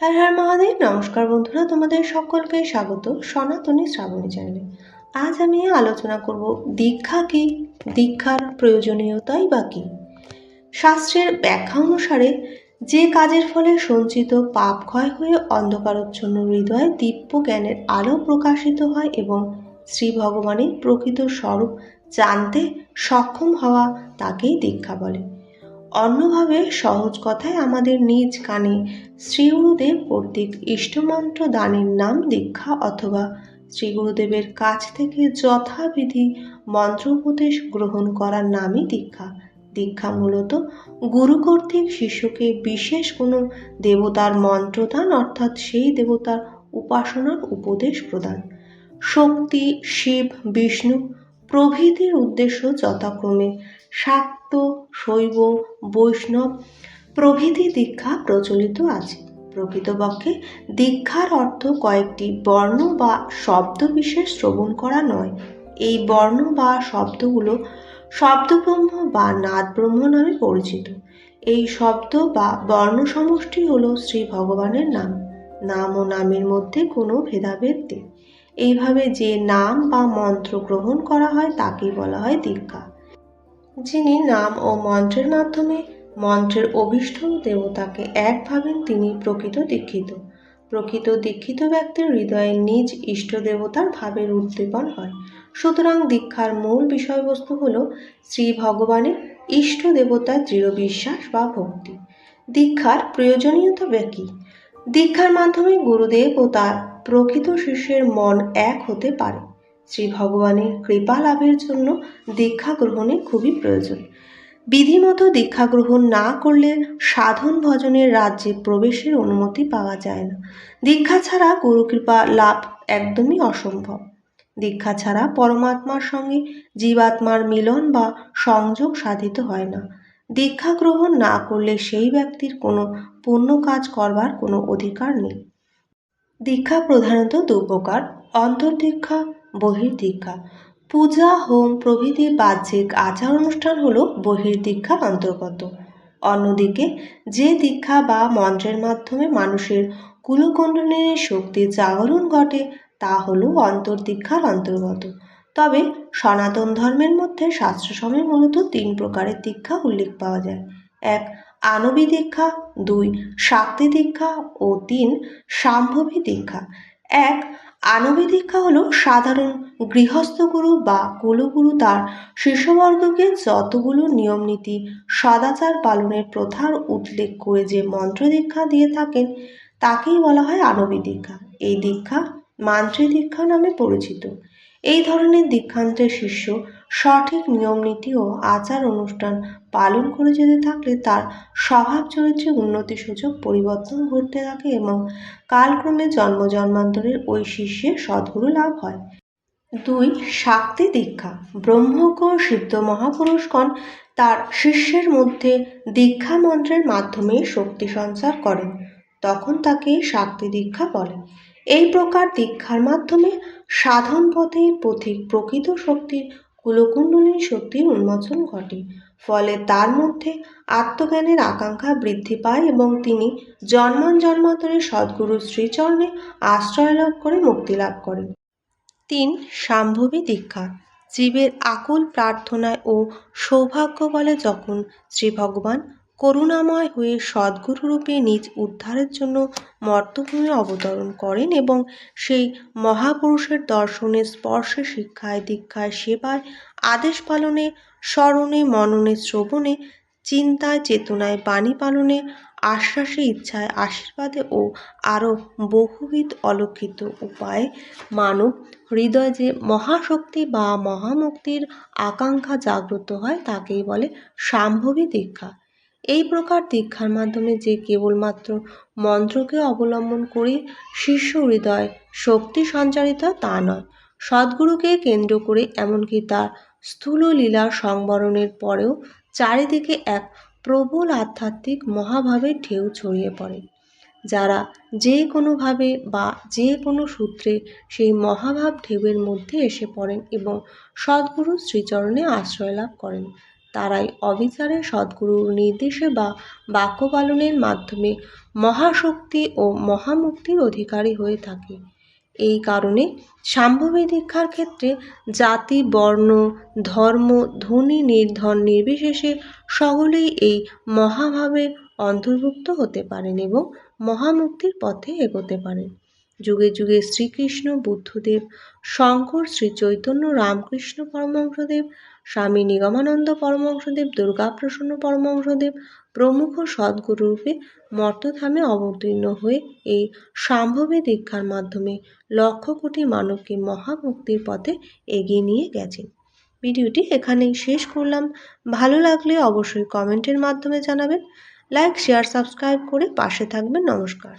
হ্যাঁ হ্যাঁ মহাদেব, নমস্কার বন্ধুরা, তোমাদের সকলকে স্বাগত সনাতনী শ্রাবণী চ্যানেলে। আজ আমি আলোচনা করব দীক্ষা কি, দীক্ষার প্রয়োজনীয়তাই বা কী? শাস্ত্রের ব্যাখ্যা অনুসারে যে কাজের ফলে সঞ্চিত পাপ ক্ষয় হয়ে অন্ধকারচ্ছন্ন হৃদয়ে দিব্য জ্ঞানের আলো প্রকাশিত হয় এবং শ্রী ভগবানের প্রকৃত স্বরূপ জানতে সক্ষম হওয়া তাকেই দীক্ষা বলে। অন্যভাবে সহজ কথায় আমাদের নিজ কানে শ্রী গুরুদেব কর্তৃক ইষ্টমন্ত্র দানের নাম দীক্ষা অথবা শ্রী গুরুদেবের কাছ থেকে যথাবিধি মন্ত্র উপদেশ গ্রহণ করার নামই দীক্ষা। দীক্ষা মূলত গুরু কর্তৃক শিষ্যকে বিশেষ কোনো দেবতার মন্ত্রদান অর্থাৎ সেই দেবতার উপাসনার উপদেশ প্রদান। শক্তি, শিব, বিষ্ণু প্রভৃতির উদ্দেশ্য যথাক্রমে শাক্ত, শৈব, বৈষ্ণব প্রভৃতি দীক্ষা প্রচলিত আছে। প্রকৃতপক্ষে দীক্ষার অর্থ কয়েকটি বর্ণ বা শব্দ বিশেষ শ্রবণ করা নয়। এই বর্ণ বা শব্দগুলো শব্দব্রহ্ম বা নাদ ব্রহ্ম নামে পরিচিত। এই শব্দ বা বর্ণ সমষ্টি হল শ্রী ভগবানের নাম। নাম ও নামের মধ্যে কোনো ভেদাভেদ নেই। এইভাবে যে নাম বা মন্ত্র গ্রহণ করা হয় তাকেই বলা হয় দীক্ষা। যিনি নাম ও মন্ত্রের মাধ্যমে। মন্ত্রের অভীষ্ট দেবতাকে এক ভাবেন তিনি প্রকৃত দীক্ষিত। প্রকৃত দীক্ষিত ব্যক্তির হৃদয়ে নিজ ইষ্ট দেবতার ভাবের উদ্দীপন হয়। সুতরাং দীক্ষার মূল বিষয়বস্তু হল শ্রী ভগবানের ইষ্ট দেবতার দৃঢ় বিশ্বাস বা ভক্তি। দীক্ষার প্রয়োজনীয়তা ব্যাকি দীক্ষার মাধ্যমে গুরুদেব ও তার প্রকৃত শিষ্যের মন এক হতে পারে। শ্রী ভগবানের কৃপা লাভের জন্য দীক্ষা গ্রহণে খুবই প্রয়োজন। বিধিমতো দীক্ষা গ্রহণ না করলে সাধন ভজনের রাজ্যে প্রবেশের অনুমতি পাওয়া যায় না। দীক্ষা ছাড়া গুরুকৃপা লাভ একদমই অসম্ভব। দীক্ষা ছাড়া পরমাত্মার সঙ্গে জীবাত্মার মিলন বা সংযোগ সাধিত হয় না। দীক্ষা গ্রহণ না করলে সেই ব্যক্তির কোনো পুণ্য কাজ করবার কোনো অধিকার নেই। দীক্ষা প্রধানত দু প্রকার। অন্তর্দীক্ষা বহির্দীক্ষা। পূজা, হোম, প্রভৃতি, বাহ্যিক আচার অনুষ্ঠান হল বহির্দীক্ষার অন্তর্গত। অন্যদিকে, যে দীক্ষা বা মন্ত্রের মাধ্যমে মানুষের কুলকুণ্ডলিনীর শক্তির জাগরণ ঘটে, তা হল অন্তর্দীক্ষার অন্তর্গত। তবে সনাতন ধর্মের মধ্যে শাস্ত্রসময় মূলত তিন প্রকারের দীক্ষা উল্লেখ পাওয়া যায়। এক আনবী দীক্ষা, দুই, শাক্তি দীক্ষা ও তিন, সাম্ভবী দীক্ষা। এক আনবী দীক্ষা হলো সাধারণ গৃহস্থগুরু বা কুলগুরু তার শিষ্যবর্গকে যতগুলো নিয়মনীতি, সদাচার পালনের প্রথার উল্লেখ করে যে মন্ত্র দীক্ষা দিয়ে থাকেন, তাকেই বলা হয় আনবী দীক্ষা এই দীক্ষা মান্ত্রী দীক্ষা নামে পরিচিত। এই ধরনের দীক্ষান্তের শিষ্য সঠিক নিয়মনীতি ও আচার অনুষ্ঠান পালন করে যেতে থাকলে তার স্বভাব চরিত্রে উন্নতি সূচক পরিবর্তন ঘটতে থাকে এবং কালক্রমে জন্ম জন্মান্তরের ওই শিষ্যের সদ্গুরু লাভ হয়। দুই, শাক্তি দীক্ষা। ব্রহ্মজ্ঞ সিদ্ধ মহাপুরুষগণ তার শিষ্যের মধ্যে দীক্ষা মন্ত্রের মাধ্যমে শক্তি সঞ্চার করেন, তখন তাকে শাক্তি দীক্ষা বলে। এই প্রকার দীক্ষার মাধ্যমে সাধন পথের পথিক প্রকৃত শক্তির কুলকুণ্ডলীর শক্তির উন্মোচন ঘটে, ফলে তার মধ্যে আত্মজ্ঞানের আকাঙ্ক্ষা বৃদ্ধি পায় এবং তিনি জন্মান জন্মান্তরে সদ্গুরু শ্রীচরণে আশ্রয় লাভ করে মুক্তি লাভ করেন। তিন, সাম্ভবী দীক্ষা। জীবের আকুল প্রার্থনায় ও সৌভাগ্য বলে যখন শ্রী ভগবান করুণাময় হয়ে সদ্গুরুরূপে নিজ উদ্ধারের জন্য মর্তভূমি অবতরণ করেন এবং সেই মহাপুরুষের দর্শনে স্পর্শে শিক্ষায়, দীক্ষায়, সেবায়, আদেশ পালনে, স্মরণে, মননে, শ্রবণে, চিন্তায়, চেতনায়, বাণী পালনে, আশ্বাসে, ইচ্ছায়, আশীর্বাদে ও আরও বহুবিধ অলক্ষিত উপায়ে মানব হৃদয় যে মহাশক্তি বা মহামুক্তির আকাঙ্ক্ষা জাগ্রত হয়, তাকেই বলে সাম্ভবী দীক্ষা। এই প্রকার দীক্ষার মাধ্যমে যে কেবলমাত্র মন্ত্রকে অবলম্বন করে, শিষ্য হৃদয় শক্তি সঞ্চারিত তা নয়। সদ্গুরুকে কেন্দ্র করে এমনকি তার স্থূল লীলা সংবরণের পরেও চারিদিকে এক প্রবল আধ্যাত্মিক মহাভাবের ঢেউ ছড়িয়ে পড়ে, যারা যে কোনোভাবে বা যে কোনো সূত্রে সেই মহাভাব ঢেউয়ের মধ্যে এসে পড়েন এবং সদ্গুরু শ্রীচরণে আশ্রয় লাভ করেন। তারাই অবিচারে সদ্গুরুর নির্দেশে বা বাক্য পালনের মাধ্যমে মহাশক্তি ও মহামুক্তির অধিকারী হয়ে থাকে। এই কারণে সাম্ভবী দীক্ষার ক্ষেত্রে জাতি, বর্ণ, ধর্ম ধনী নির্ধন, নির্বিশেষে সকলেই এই মহাভাবের অন্তর্ভুক্ত হতে পারেন এবং মহামুক্তির পথে এগোতে পারেন। যুগে যুগে শ্রীকৃষ্ণ, বুদ্ধদেব, শঙ্কর, শ্রী চৈতন্য, রামকৃষ্ণ পরমহংসদেব স্বামী নিগমানন্দ পরমহংসদেব দুর্গাপ্রসন্ন পরমহংসদেব প্রমুখ সদ্গুরুরূপে মর্তধামে অবতীর্ণ হয়ে এই সাম্ভবী দীক্ষার মাধ্যমে লক্ষ কোটি মানবকে মহামুক্তির পথে এগিয়ে নিয়ে গেছেন। ভিডিওটি এখানেই শেষ করলাম। ভালো লাগলে অবশ্যই কমেন্টের মাধ্যমে জানাবেন। লাইক, শেয়ার, সাবস্ক্রাইব করে পাশে থাকবেন। নমস্কার।